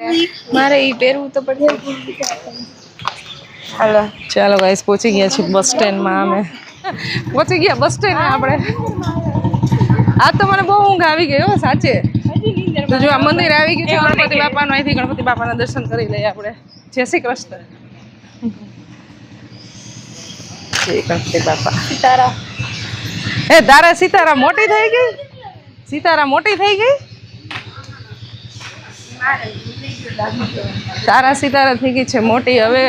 મારે એ પહેરવું તો પડે હાલો ચાલો ગાઈસ પહોંચી ગયા છીએ બસ સ્ટેન્ડમાં અમે. પહોંચી ગયા બસ સ્ટેન્ડ આપણે. આ તો મને બહુ ઊંઘ આવી ગઈ હો સાચે. તો જો આ મંદિર આવી ગયું છે ગણપતિ બાપાનું. અહીંથી ગણપતિ બાપાના દર્શન કરી લઈએ આપણે. જય શ્રી કૃષ્ણ. શ્રી ગણપતિ બાપા. સીતારા એ તારા સીતારા મોટી થઈ ગઈ? સીતારા મોટી થઈ ગઈ? તારા સિતારા થઈ ગઈ છે, મોટી. હવે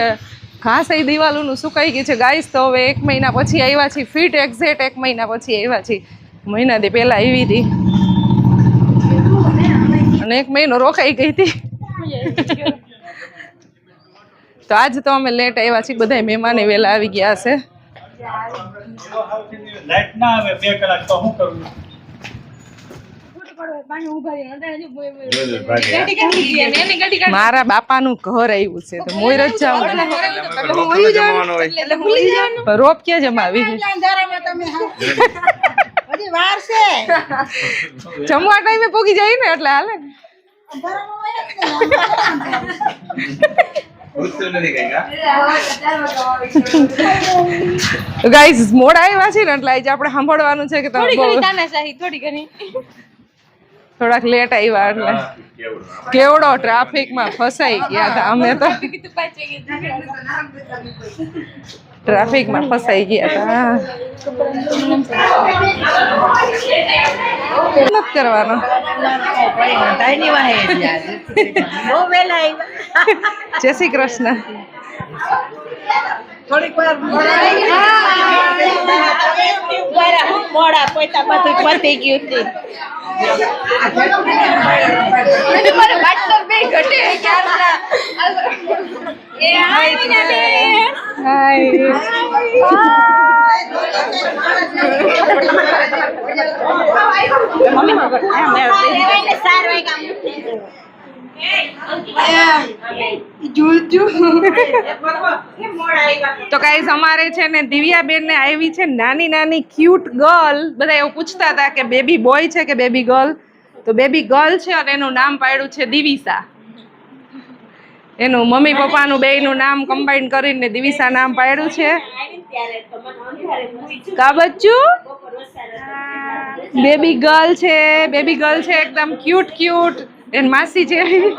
ઘાસ એ દિવાલોનું સુકાઈ ગઈ છે. ગાઈસ તો હવે એક મહિના પછી આવ્યા છીએ. ફિટ એક્ઝેક્ટ એક મહિના પછી આવ્યા છીએ. મહિના દી પહેલાં આવી હતી. અને એક મહિનો રોકાઈ ગઈ હતી. તો આજ તો અમે લેટ આવ્યા છીએ. બધા મહેમાને વહેલા આવી ગયા છે. લાઈટ ના આવે, બે કલાક તો શું કરવું મારા બાપાનું ઘર આવ્યું છે તો મોર જ જાઉં રોપ ક્યાં જમાવી જમવા ટાઈમે પોગી જાય ને એટલે હાલે. ગાઈસ મોડા આવ્યા છે ને એટલે આજે આપણે સાંભળવાનું છે કે તમે થોડી ઘણી તાનાશાહી થોડી ઘણી. થોડાક લેટ આવ્યા એટલે. કેવડો ટ્રાફિકમાં ફસાઈ ગયા હતા. અમે તો ટ્રાફિકમાં ફસાઈ ગયા હતા. કરવાનો. જય શ્રી કૃષ્ણ. મોડા પોતા બધું પતી ગયું હતું બાટલો બે તો કઈ અમારે છે ને દિવ્યાબેન ને આવી છે નાની નાની ક્યુટ ગર્લ બધા એવું પૂછતા હતા કે બેબી બોય છે કે બેબી ગર્લ તો બેબી ગર્લ છે અને એનું નામ પાડ્યું છે દિવિસા. એનું મમ્મી પપ્પાનું બેયનું નામ કમ્બાઈન કરીને દિવિસા નામ પાડ્યું છે. કા બચ્ચું બેબી ગર્લ છે બેબી ગર્લ છે એકદમ ક્યુટ ક્યુટ એન માસી જેવી.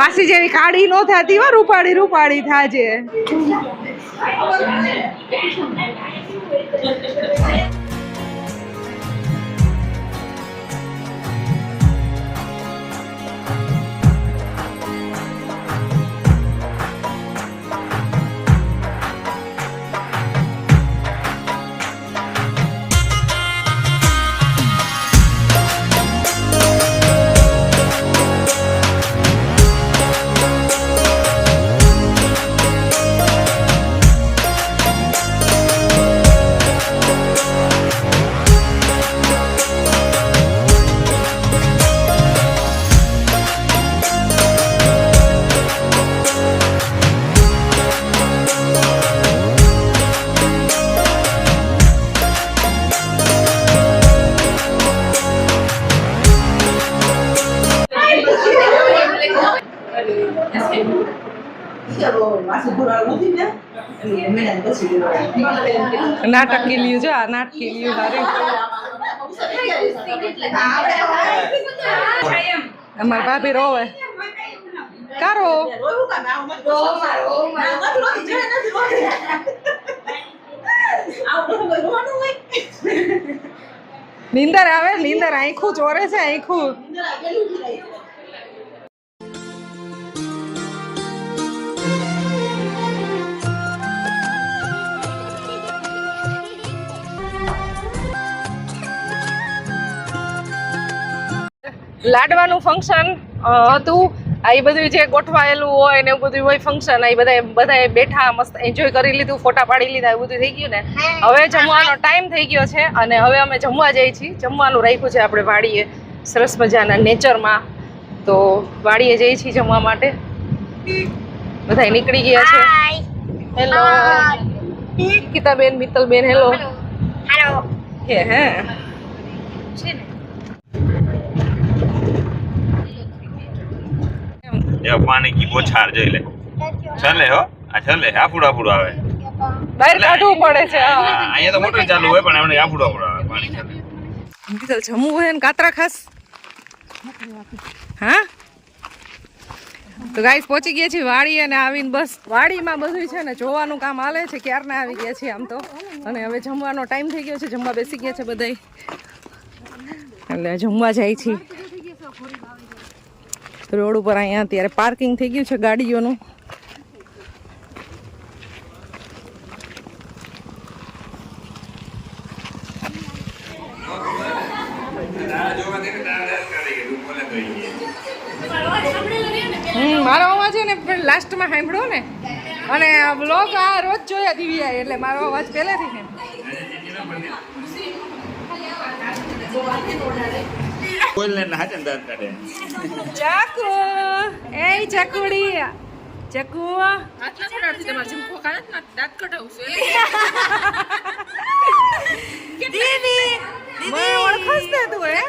માસી જેવી કાળી નો થતી હો રૂપાળી રૂપાળી થાજે. કિલ્યું જો આ નાટક કિલ્યું હારે અમારા ભાભી રોવે. કારો? નીંદર આવે? નીંદર આંખું ચોરે છે, આંખું. લાડવાનું ફંક્શન હતું. આ એ બધું જે ગોઠવાયેલું હોય ને એવું બધું હોય ફંક્શન એ બધા બધા બેઠા મસ્ત એન્જોય કરી લીધું ફોટા પાડી લીધા એવું બધું થઈ ગયું ને. હવે જમવાનો ટાઈમ થઈ ગયો છે અને હવે અમે જમવા જઈએ છીએ. જમવાનું રાખ્યું છે આપણે વાડીએ સરસ મજાના નેચરમાં તો વાડીએ જઈએ છીએ જમવા માટે. બધા નીકળી ગયા છે. હેલો ગીતાબેન મિત્તલબેન હેલો હાલો હે હે. છે ને? એવા પાણી કી બોછાર જોઈ લે. છલે હો. આ છલે આફુડ આફુડ આવે. બહાર કાઢવું પડે છે અહીંયા તો મોટર ચાલુ હોય પણ એમને આફુડ આફુડ આવે પાણી છલે અંકિતલ જમવું હોય ને કાતરા ખાસ? હા? તો ગાઈસ પહોંચી ગયા છીએ વાડી અને આવીને બસ વાડીમાં બધું છે ને જોવાનું કામ હાલે છે ક્યારના આવી ગયા છીએ આમ તો. અને હવે જમવાનો ટાઈમ થઈ ગયો છે જમવા બેસી ગયા છે બધાય. એટલે જમવા જાય છે રોડ ઉપર અહીંયા અત્યારે પાર્કિંગ થઈ ગયું છે ગાડીઓનું. મારો અવાજ છે ને લાસ્ટમાં સાંભળ્યો ને. અને બ્લોગ આ રોજ જોયા દિવ્યા એટલે મારો અવાજ પહેલેથી ને બોલને ના દાંત કાઢે. ચાકુ. એ ચકુડી ચકુ દીદી મને ઓળખસ તે તું હે?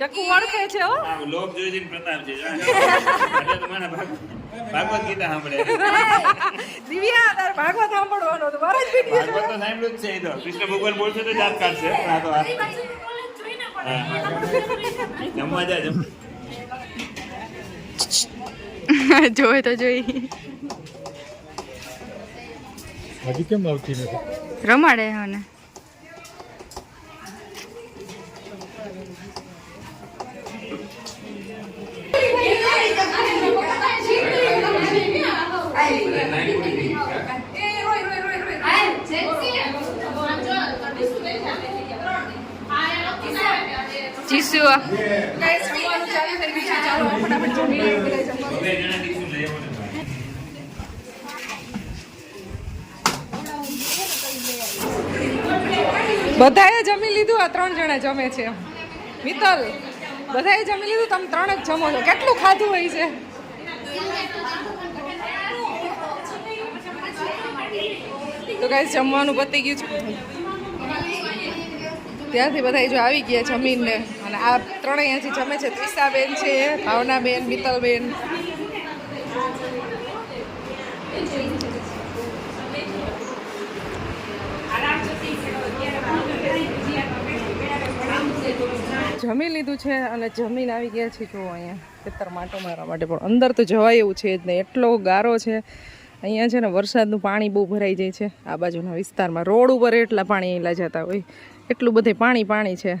ચકુ ઓળખે છે હો. લોક જોઈ જોઈને પ્રતાપ છે. એટલે તો ભાગવત ગીતા સાંભળે. દિવ્યા તારે ભાગવત સાંભળવાનો તો મારો જ વીડિયો ભાગવત તો સાંભળ્યું જ છે એ તો. કૃષ્ણ ભગવાન બોલશે તો દાંત કાઢશે. પણ આ તો આ- હા. જમવા જા જમ જોઈ તો જોઈ હજી કેમ આવતી નથી રમાડે હવે ચીસુ ગાઈસ જમવા. બધાએ જમી લીધું? આ ત્રણ જણા જમે છે. મિત્તલ, બધાએ જમી લીધું? તમે ત્રણ જ જમો છો. કેટલું ખાધું હોય છે? તો કાંઈ જમવાનું પતી ગયું છે. ત્યાંથી બધા જો આવી ગયા જમીનને. અને આ ત્રણેય અહીંયાથી જમે છે. ત્રિષાબેન છે, ભાવનાબેન મિત્તલબેન જમી લીધું છે અને જમીન આવી ગયા છે. જોવો અહીંયા, ખેતર માટો મારવા માટે પણ. અંદર તો જવાય એવું છે જ નહીં એટલો ગારો છે. અહીંયા છે ને વરસાદનું પાણી બહુ ભરાઈ જાય છે. આ બાજુના વિસ્તારમાં રોડ ઉપર એટલા પાણી એલા જતા હોય. એટલું બધે પાણી પાણી છે.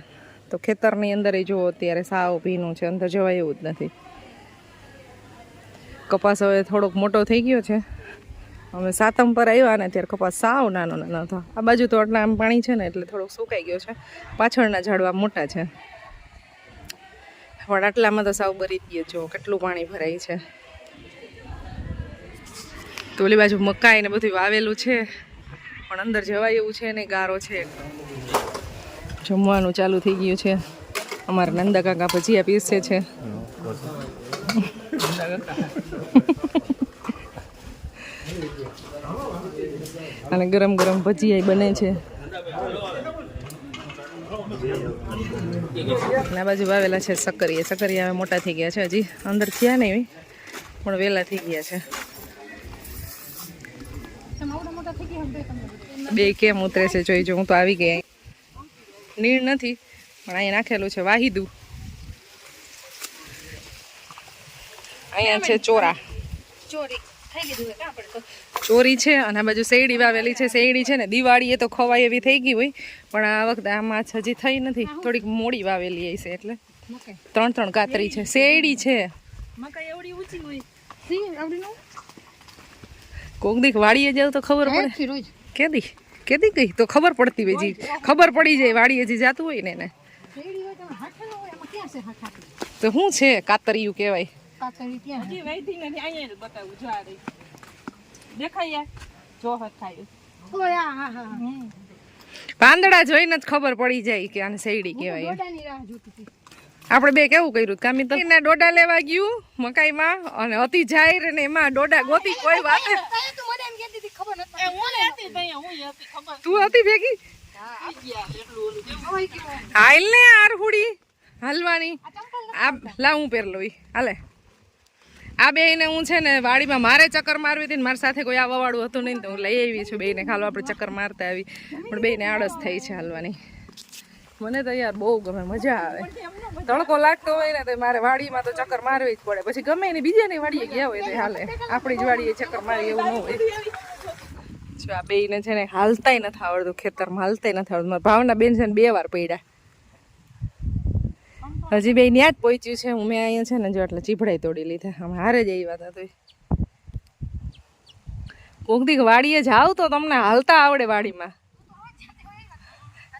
તો ખેતરની અંદર જુઓ અત્યારે સાવ ભીનું છે, અંદર જવાય એવું જ નથી. કપાસ હવે થોડોક મોટો થઈ ગયો છે. અમે સાતમ પર આવ્યા ને ત્યારે કપાસ સાવ નાનો નાનો હતો. આ બાજુ તો આટલા આમ પાણી છે ને એટલે થોડોક સુકાઈ ગયો છે. પાછળના ઝાડવા મોટા છે. પણ આટલામાં તો સાવ બરી ગયો જો કેટલું પાણી ભરાય છે. તો ઓલી બાજુ મકાઈ ને બધું વાવેલું છે. પણ અંદર જવાય એવું છે ને ગારો છે. જમવાનું ચાલુ થઈ ગયું છે. અમારા નંદા કાકા ભજીયા પીરસે છે. અને ગરમ ગરમ ભજીયા બને છે. આ બાજુ વાવેલા છે સક્કરિયા. સક્કરિયા હવે મોટા થઈ ગયા છે હજી. અંદર થયા નહીં પણ વહેલા થઈ ગયા છે. બે કેમ ઉતરે છે જોઈ જો, હું તો આવી ગઈ. નીર નથી પણ અહીંયા નાખેલું છે વાહિદું. અહીંયા છે ચોરા. ચોરી છે અને આ બાજુ શેરડી વાવેલી છે શેરડી છે ને દિવાળી એ તો ખવાય એવી થઈ ગઈ હોય પણ આ વખતે આ માછ હજી થઈ નથી. થોડીક મોડી વાવેલી હશે એટલે. ત્રણ ત્રણ કાતરી છે. શેરડી છે. કોક દીક વાળીએ જાવ તો ખબર પડે. કેદી કેદી ગઈ? તો ખબર પડતી હોય જી ખબર પડી જાય વાડીએ જે જાતું હોય ને એને. તો શું છે કાતરિયું કહેવાય. પાંદડા જોઈને જ ખબર પડી જાય કે આને શેરડી કહેવાય. આપણે બે કેવું કર્યું? કામી તો ડોડા લેવા ગયું મકાઈમાં અને અતિ જાહેર ને એમાં ડોડા ગોતી કોઈ વાત તું હતી ભેગી? હાલ ને આર હુડી હાલવાની. આ લા હું પહેર લઉં હાલે. આ બેયને હું છે ને વાડીમાં મારે ચક્કર મારવી હતી ને મારી સાથે કોઈ આવવાવાળું હતું નહીં તો હું લઈ આવી છું બેને ખાલો આપણે ચક્કર મારતા આવી. પણ બેને આળસ થઈ છે હાલવાની. મને તો યાર બહુ ગમે, મજા આવે. તડકો લાગતો હોય ને તો મારે વાડીમાં તો ચક્કર મારવી જ પડે. પછી ગમે એને બીજાની વાડીએ ગયા હોય તો હાલે. આપણી જ વાડીએ ચક્કર મારી એવું ન હોય. જો આ બેયને છે ને હાલતાય નથી આવડતું ખેતરમાં, હાલતાય નથી આવડતું. ભાવના બેન છે ને બે વાર પડ્યા. હજી બે ત્યાં જ પહોંચ્યું છે. હું મેં અહીંયા છે ને જો એટલે ચીભડાઈ તોડી લીધા. અમે હારે જ આવી વાત હતી. કોક દીક વાડીએ જાવ તો તમને હાલતા આવડે વાડીમાં.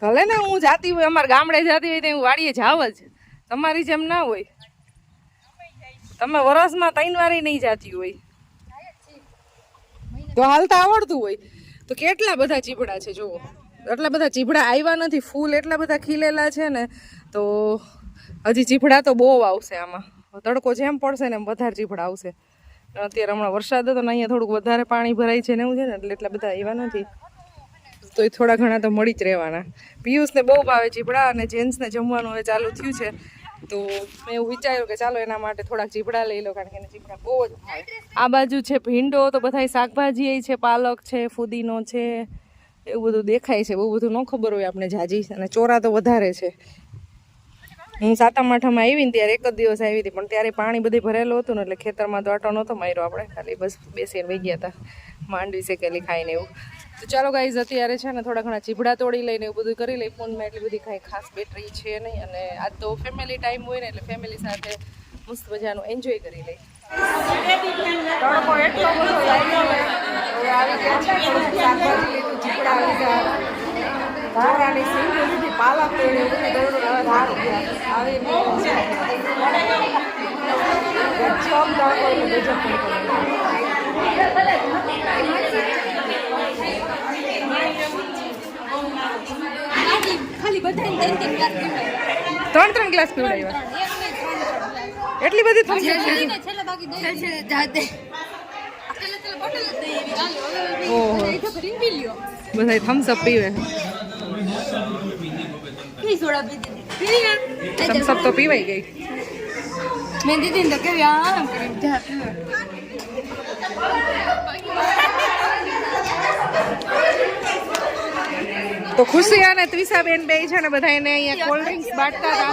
ભલે ને હું જાતી હોય, અમારા ગામડે જાતી હોય તો હું વાડીએ જાવ જ. તમારી જેમ ના હોય. તમે વરસમાં ત્રણ વારે નહીં જાતી હોય. તો હાલતા આવડતું હોય. તો કેટલા બધા ચીભડા છે, જુઓ. એટલા બધા ચીભડા આવ્યા નથી, ફૂલ એટલા બધા ખીલેલા છે ને, તો હજી ચીભડા તો બહુ આવશે આમાં. તડકો જેમ પડશે ને એમ વધારે ચીભડા આવશે. અત્યારે હમણાં વરસાદ હતો ને અહીંયા થોડુંક વધારે પાણી ભરાય છે ને એવું છે ને, એટલે એટલા બધા આવ્યા નથી. તો એ થોડા ઘણા તો મળી જ રહેવાના. પિયુષને બહુ ભાવે ચીભડા અને જેન્ટ્સને જમવાનું હવે ચાલુ થયું છે. તો મેં એવું વિચાર્યું કે ચાલો એના માટે થોડાક ચીપડા લઈ લો, કારણ કે એને ચીપડા બહુ જ આ બાજુ છે ભીંડો, તો બધા શાકભાજી છે, પાલક છે, ફુદીનો છે, એવું બધું દેખાય છે. બહુ બધું ન ખબર હોય આપણે જાજી. અને ચોરા તો વધારે છે. હું સાતમ આઠમાં આવી ત્યારે એક જ દિવસ આવી હતી, પણ ત્યારે પાણી બધે ભરેલું હતું ને એટલે ખેતરમાં તો આટો નહોતો માર્યો આપણે, ખાલી બસ બેસીને વહી ગયા હતા માંડવી શેકેલી ખાઈને એવું. તો ચાલો ગાઈઝ અત્યારે છે ને થોડા ઘણા ચીભડા તોડી લઈને એવું બધું કરી લઈ, ફોનમાં એટલી બધી કાંઈ ખાસ બેટરી છે નહીં અને આજ તો ફેમિલી ટાઈમ હોય ને એટલે ફેમિલી સાથે મસ્ત મજાનું એન્જોય કરી લઈ. તડકો લાગ્યો આવી ગયા છે લીધું ચીપડા પાલક આવી ત્રણ ત્રણ ગ્લાસ પીવડાવ્યા. એટલી બધી બી ઓહો. બધા ઈથો કરીને પી લ્યો. બધા થમ્સ અપ પીવે કેવી સોડા પીધી? પીવી ને? થમ્સ અપ તો પીવાઈ ગઈ મેં દીધી તો કેવી કરીને જા તો ખુશી અને ત્રિષાબેન બે છે ને બધા એને અહીંયા કોલ્ડ ડ્રિંક્સ બાટતા હતા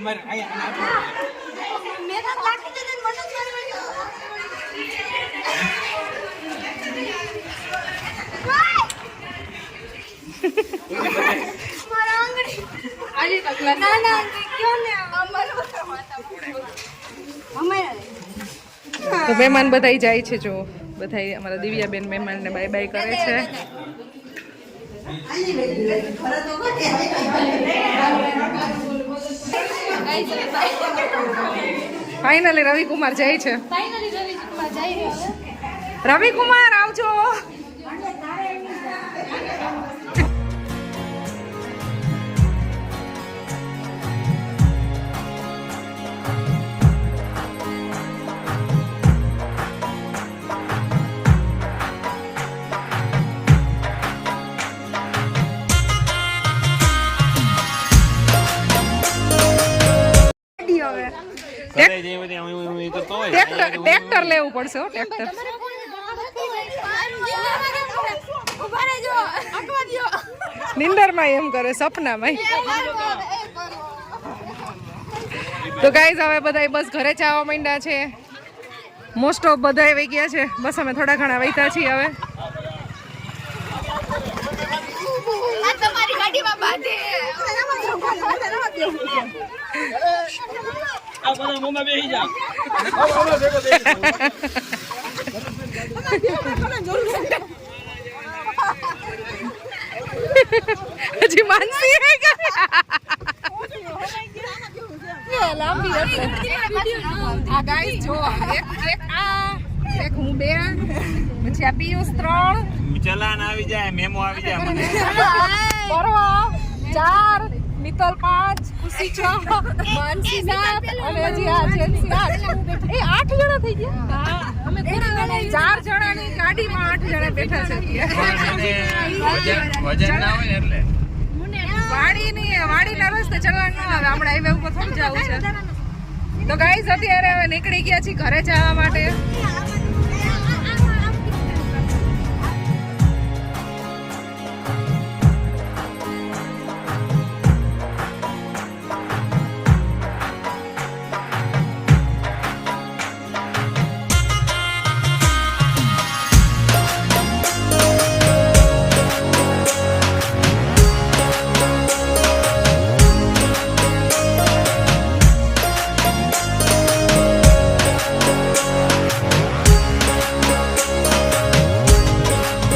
મેં તો લાખી દીધી ને મને જ મારી વાળી. મારા આંગળી. ના, ના, આંગળી કયો ને? અમારા તો મહેમાન બધા જાય છે જો. બધા અમારા દિવ્યાબેન મહેમાનને બાય બાય કરે છે. ફાઇનલી રવિકુમાર જાય છે. રવિકુમાર આવજો. ટ્રેક્ટર ટ્રેક્ટર લેવું પડશે હો ટ્રેક્ટર નિંદરમાં નિંદરમાં એમ કરે સપના માં તો ગાઈઝ હવે બધા બસ ઘરે જવા માંડ્યા છે. મોસ્ટ ઓફ બધા વહી ગયા છે. બસ અમે થોડા ઘણા વહીતા છીએ હવે આ તમારી ગાડીમાં બાંધે હજી માનસી હે કે? લાંબી આ ગાઈસ જો એક એક આ એક હું બે પછી આ પિયુષ ત્રણ. ચલાન આવી જાય મેમો આવી જાય મને. પરવા ચાર મિત્તલ પાંચ ખુશી છ માનસી સાત અને હજી આ જેન્સી આઠ એ આઠ જણા થઈ ગયા? અમે ચાર જણાની ગાડીમાં આઠ જણા બેઠા છે વજન વજન ના હોય ને એટલે. વાડીની વાડીના રસ્તે ચલાણ ન આવે આપણે હાઈવે ઉપર થોડું જવું છે. તો ગાઈઝ અત્યારે હવે નીકળી ગયા છીએ ઘરે જવા માટે.